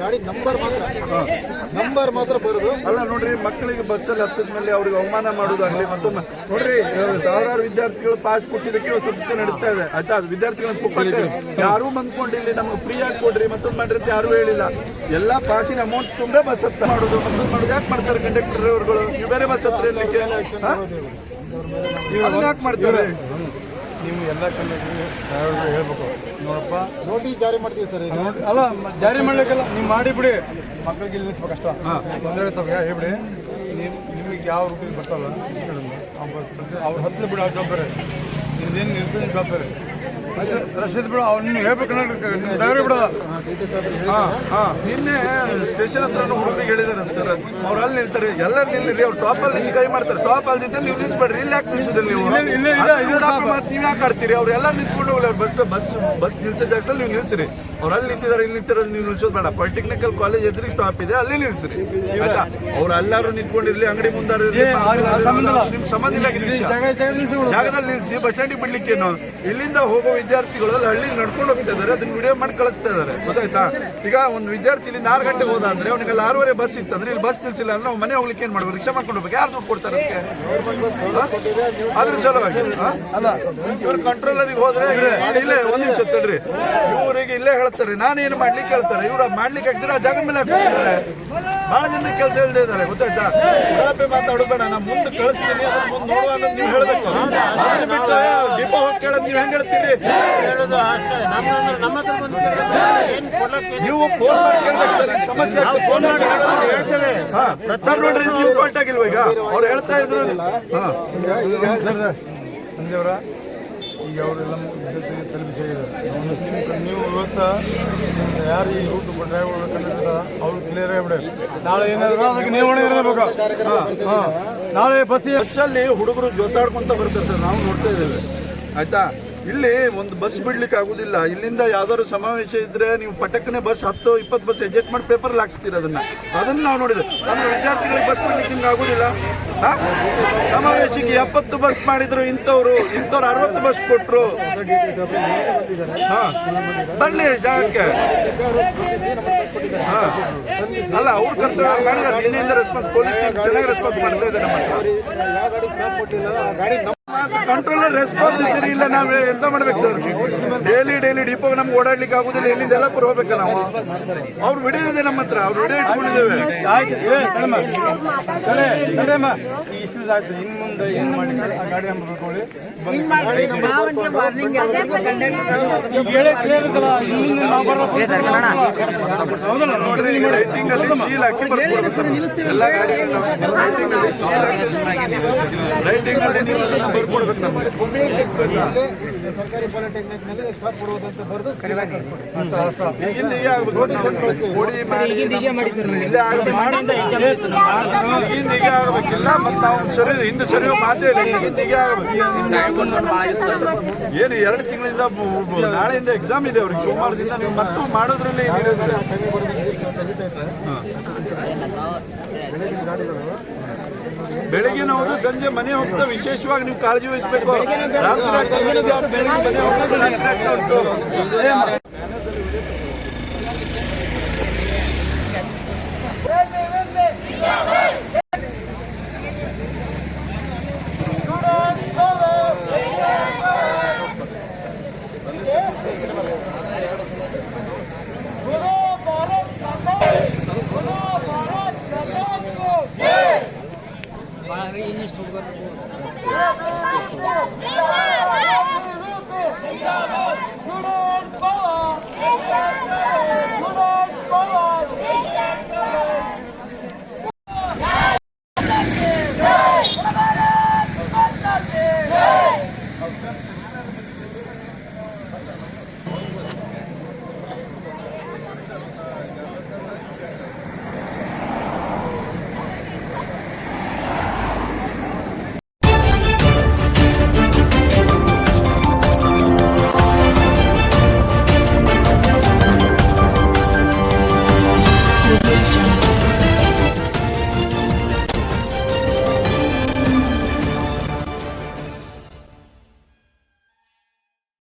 ಗಾಡಿ ನಂಬರ್ ಮಾತ್ರ. ನಂಬರ್ ಮಾತ್ರ ಬರೋದು. ಅಲ್ಲ ನೋಡ್ರಿ ಮಕ್ಕಳಿಗೆ ಬಸ್ಸಲ್ಲಿ ಹತ್ತದ ಮೇಲೆ ಅವ್ರಿಗೆ ಅವಮಾನ ಮಾಡುದಾಗ್ಲಿ ಮತ್ತೊಮ್ಮೆ ನೋಡ್ರಿ ಸಾವಿರಾರು ವಿದ್ಯಾರ್ಥಿಗಳು ಪಾಸ್ ಕೊಟ್ಟಿದ್ದಕ್ಕೆ ಸಂಸ್ಥೆ ನಡೀತಾ ಇದೆ. ಆಯ್ತಾ? ಅದು ವಿದ್ಯಾರ್ಥಿಗಳ ಯಾರು ಬಂದ್ಕೊಂಡು ಇಲ್ಲಿ ನಮ್ಗೆ ಫ್ರೀ ಆಗಿ ಕೊಡ್ರಿ ಮತ್ತೊಂದು ಮಾಡಿರ್ತಿ ಯಾರು ಹೇಳಿಲ್ಲ. ಎಲ್ಲ ಪಾಸಿನ ಅಮೌಂಟ್ ತುಂಬೇ ಬಸ್ ಹತ್ತ ಮಾಡೋದು. ಮತ್ತೊಂದು ಮಾಡೋದು. ಯಾಕೆ ಮಾಡ್ತಾರೆ ಕಂಡಕ್ಟರ್ ಡ್ರೈವರ್ಗಳು ನೀವು ಬೇರೆ ಬಸ್ ಹತ್ರ? ಅದನ್ನ ಯಾಕೆ ಮಾಡ್ತಾರೆ? ನೀವು ಎಲ್ಲ ಕನ್ನಡಿಗರಿಗೆ ಡ್ರೈವರ್ಗಳು ಹೇಳ್ಬೇಕು. ನೋಡಪ್ಪ. ನೋಟಿಸ್ ಜಾರಿ ಮಾಡ್ತೀವಿ ಸರ್ ನೋಡಿ ಅಲ್ಲ ಜಾರಿ ಮಾಡ್ಲಿಕ್ಕೆಲ್ಲ ನೀವು ಮಾಡಿ ಬಿಡಿ. ಮಕ್ಕಳಿಗೆ ಇಲ್ಲಿ ಕಷ್ಟ ತೊಂದರೆ ತಪ್ಪ ಹೇಳ್ಬಿಡಿ. ನೀವು ನಿಮಗೆ ಯಾವ ರೂಟಿಗೆ ಬರ್ತಲ್ಲ ಅವ್ರು ಹತ್ತಿರ ಬಿಡಿ ಅವ್ರ ಜವಾಬ್ದಾರಿ. ನಿಮ್ದೇನು ನಿಲ್ಸೋದು ಜವಾಬ್ದಾರಿ? ರಶೀದ್ ಬಿಡ ಅವ್ನು ಹೇಳ್ಬೇಕು ಡ್ರೈವರ್ ಬಿಡ. ಹಾಂ ಹಾಂ. ನಿನ್ನೆ ಸ್ಟೇಷನ್ ಹತ್ರ ಹುಡುಗರಿಗೆ ಹೇಳಿದಾರೆ ಸರ್. ಅವ್ರು ಅಲ್ಲಿ ನಿಲ್ತಾರೆ ಎಲ್ಲ ನಿಲ್ಲಿರಿ ಅವ್ರು ಸ್ಟಾಪ್ ಅಲ್ಲಿ ನಿಂತು ಕೈ ಮಾಡ್ತಾರೆ. ಸ್ಟಾಪ್ ಅಲ್ಲಿ ನಿಂತ ನೀವು ನಿಲ್ಸ್ಬೇಡ್ರಿ ಇಲ್ಲಿ ಯಾಕೆ ನಿಲ್ಸಿದ್ರಿ ನೀವು? ಇಲ್ಲೇ- ಇಲ್ಲೇ- ಇಲ್ಲೇ- ಅದು ಉಡಾಪಿ ಮಾತು ನೀವು ಯಾಕೆ ಆಡ್ತೀರಿ? ಅವ್ರು ಎಲ್ಲ ನಿಂತ್ಕೊಂಡು ಹೋಗ್ಲಿ ಬಸ್ ಬಸ್ ಬಸ್ ನಿಲ್ಸೋ ಜಾಗದಲ್ಲಿ ನೀವು ನಿಲ್ಸಿರಿ. ಅವ್ರು ಅಲ್ಲಿ ನಿಂತಿದ್ದಾರೆ ಇಲ್ಲಿ ನಿಂತಿರೋದು ನೀವು ನಿಲ್ಸೋದು ಬೇಡ. ಪಾಲಿಟೆಕ್ನಿಕಲ್ ಕಾಲೇಜ್ ಎದುರಿಗೆ ಸ್ಟಾಪ್ ಇದೆ ಅಲ್ಲಿ ನಿಲ್ಸಿರಿ. ಆಯ್ತಾ? ಅವ್ರು ಎಲ್ಲರೂ ನಿಂತ್ಕೊಂಡಿರ್ಲಿ ಅಂಗಡಿ ಮುಂದಾರು. ನಿಮ್ ಸಂಬಂಧ ಇಲ್ಲ. ಜಾಗದಲ್ಲಿ ನಿಲ್ಸಿ ಬಸ್ ಸ್ಟ್ಯಾಂಡಿಗೆ ಬಿಡ್ಲಿಕ್ಕೆ ಇಲ್ಲಿಂದ ಹೋಗೋ ವಿದ್ಯಾರ್ಥಿಗಳು ಹಳ್ಳಿಗೆ ನಡ್ಕೊಂಡು ಹೋಗ್ತಾ ಇದ್ದಾರೆ, ಅದನ್ನ ವಿಡಿಯೋ ಮಾಡಿ ಕಳಿಸ್ತಾ ಇದ್ದಾರೆ. ಗೊತ್ತಾಯ್ತಾ? ಈಗ ಒಂದು ವಿದ್ಯಾರ್ಥಿ ಇಲ್ಲಿ ಆರು ಗಂಟೆಗೆ ಹೋದ ಅಂದ್ರೆ ಅವನಿಗೆ ಅಲ್ಲಿ ಆರೂವರೆ ಬಸ್ ಇತ್ತು ಅಂದ್ರೆ ಇಲ್ಲಿ ಬಸ್ ನಿಲ್ಸಿಲ್ಲ ಅಂದ್ರೆ ಮನೆ ಹೋಗ್ಲಿಕ್ಕೆ ಏನ್ ಮಾಡ್ಬೇಕು? ರಿಕ್ಷಾ ಮಾಡ್ಕೊಂಡು ಹೋಗ್ಬೇಕು. ಯಾರು ದುಡ್ಡು ಕೊಡ್ತಾರೆ ಅದಕ್ಕೆ? ಅದ್ರ ಸಲುವಾಗಿ ಇವ್ರ ಕಂಟ್ರೋಲರಿಗೆ ಹೋದ್ರೆ ಇಲ್ಲೇ ಒಂದ್ ನಿಮಿಷ ತಡ್ರಿ. ಇವರಿಗೆ ಇಲ್ಲೇ ಹೇಳ್ತಾರೆ ನಾನೇನು ಮಾಡ್ಲಿಕ್ಕೆ ಹೇಳ್ತಾರೆ? ಇವ್ರ ಮಾಡ್ಲಿಕ್ಕೆ ಆಗ್ದಿರ ಆ ಜಾಗ ಮೇಲೆ ಹಾಕ್ತಾರೆ ಬಹಳ ಜನರಿಗೆ ಕೆಲಸ ಇಲ್ಲದೆ ಇದ್ದಾರೆ, ಗೊತ್ತಾಯ್ತಾ? ಮಾತಾಡಬೇಡ ನಾ ಮುಂದೆ ಕಳಿಸ್ತೀನಿ, ಅದನ್ನ ಮುಂದೆ ನೋಡುವ ಅನ್ನೋದು ನೀವು ಹೇಳ್ಬೇಕು. ಹೋಗಿ ಕೇಳೋದು ನೀವು ಹೆಂಗ್ ಹೇಳ್ತೀರಿ? ನೀವು ಫೋನ್ ಮಾಡಿ ಕೇಳ್ಬೇಕು ಸರ್ ಈ ಸಮಸ್ಯೆ ನಾವು ಫೋನ್ ಮಾಡಿ ಹೇಳ್ತೇವೆ. ಹಾ ಸರ್ ನೋಡ್ರಿ ಇದು ಇಂಪಾರ್ಟ್ ಆಗಿಲ್ವ ಈಗ? ಅವ್ರು ಹೇಳ್ತಾ ಇದ್ರು. ಹಾಂ. ಸಂಜೆ ಅವರ ಈಗ ಅವರೆಲ್ಲ ಜೊತೆಗೆ ತಲುಪಿಸಿದ್ದಾರೆ ನೀವು ಇವತ್ತು ಯಾರು ಈ ರೂಟ್ ಡ್ರೈವರ್ ಅವ್ರು ಕ್ಲಿಯರ್ ಆಗಿಬಿಡಿ ನಾಳೆ ಏನಾದ್ರು ಅದಕ್ಕೆ ನೀವು ಇರಬೇಕು ಹಾಂ ಹಾಂ. ನಾಳೆ ಬಸ್ ಬಸ್ಸಲ್ಲಿ ಹುಡುಗರು ಜೋತಾಡ್ಕೊಂತ ಬರ್ತಾರೆ ಸರ್, ನಾವು ನೋಡ್ತಾ ಇದ್ದೇವೆ. ಆಯ್ತಾ? ಇಲ್ಲಿ ಒಂದು ಬಸ್ ಬಿಡ್ಲಿಕ್ಕೆ ಆಗುದಿಲ್ಲ. ಇಲ್ಲಿಂದ ಯಾವ್ದಾದ್ರು ಸಮಾವೇಶ ಇದ್ರೆ ನೀವು ಪಟಕ್ಕನೆ ಬಸ್ ಹತ್ತು ಇಪ್ಪತ್ತು ಬಸ್ ಅಡ್ಜಸ್ಟ್ ಮಾಡಿ ಪೇಪರ್ ಹಾಕ್ಸ್ತೀರ ಅದನ್ನ. ಅದನ್ನ ನಾವು ನೋಡಿದ್ವಿ ಅಂದ್ರೆ ವಿದ್ಯಾರ್ಥಿಗಳಿಗೆ ಬಸ್ ಬಿಡ್ಲಿಕ್ಕೆ ನಿಮ್ಗೆ ಆಗುದಿಲ್ಲ? ಸಮಾವೇಶಕ್ಕೆ ಎಪ್ಪತ್ತು ಬಸ್ ಮಾಡಿದ್ರು ಇಂಥವ್ರು ಇಂಥವ್ರು ಅರವತ್ತು ಬಸ್ ಕೊಟ್ರು. ಹಾ ಬರ್ಲಿ ಜಾಗಕ್ಕೆ. ಹಾ, ಅಲ್ಲ, ಅವ್ರ ಕರ್ತವ್ಯ ಮಾಡಿದ್ರೆ. ನಿನ್ನೆಯಿಂದ ರೆಸ್ಪಾನ್ಸ್ ಪೊಲೀಸ್ ಟೀಮ್ ಚೆನ್ನಾಗಿ ರೆಸ್ಪಾನ್ಸ್ ಮಾಡ್ತಾ ಇದ್ದಾರೆ ನಮ್ಮ ಕಂಟ್ರೋಲರ್ ರೆಸ್ಪಾನ್ಸ್ ಸರಿ ಇಲ್ಲ ನಾವು ಎಂತ ಮಾಡ್ಬೇಕು ಸರ್ ಡೈಲಿ ಡೈಲಿ ಡಿಪೋಗೆ ನಮ್ಗೆ ಓಡಾಡ್ಲಿಕ್ಕೆ ಆಗುದಿಲ್ಲ ಎಲ್ಲಿಂದ ಎಲ್ಲ ಹೋಗ್ಬೇಕ ನಾವು? ಅವ್ರು ವಿಡಿಯೋ ಇದೆ ನಮ್ಮ ಹತ್ರ ಅವ್ರು ವಿಡಿಯೋ ಇಟ್ಕೊಂಡಿದ್ದೇವೆ. ನೋಡ್ರಿ ರೈಟಿಂಗ್ ಅಲ್ಲಿ ಶೀಲ್ ಹಾಕಿ ಬರ್ಕೊಡ್ಬೇಕು ಸರ್. ಎಲ್ಲ ರೈಟಿಂಗ್ ಅಲ್ಲಿ ನೀವು ಅದನ್ನ ಬರ್ಕೊಡ್ಬೇಕು ನಮ್ಗೆ ಸರ್ಕಾರಿ ಪಾಲಿಟೆಕ್ನಿಕ್ನಲ್ಲಿ ಸ್ಟಾಪ್ ಕೊಡುವುದಂತ ಬರೆದು ಈಗಿಂದ ಈಗ ಕೊಡಿ ಮಾಡಿ ಇಲ್ಲೇ ಆಗಬೇಕು ಈಗಿಂದ ಈಗ ಆಗ್ಬೇಕಿಲ್ಲ ಮತ್ತೆ ನಾವು ಸರಿ ಹಿಂದೆ ಸರಿಯೋ ಮಾತೇ ಇಲ್ಲ. ಈಗಿಂದ ಈಗ ಆಗ್ಬೇಕು ಏನು ಎರಡು ತಿಂಗಳಿಂದ ನಾಳೆಯಿಂದ ಎಕ್ಸಾಮ್ ಇದೆ ಅವ್ರಿಗೆ. ಸೋಮವಾರದಿಂದ ನೀವು ಮತ್ತೂ ಮಾಡೋದ್ರಲ್ಲಿ ಇದಿರೋದಿಲ್ಲ. ಬೆಳಗಿನ ಹೌದು, ಸಂಜೆ ಮನೆ ಹೋಗ್ತಾ ವಿಶೇಷವಾಗಿ ನೀವು ಕಾಳಜಿ ವಹಿಸಬೇಕು. ರಾತ್ರಿ ಬೆಳಗ್ಗೆ ಮನೆ ಹೋಗೋದು ರಾತ್ರಿ ಆಗ್ತಾ ಉಂಟು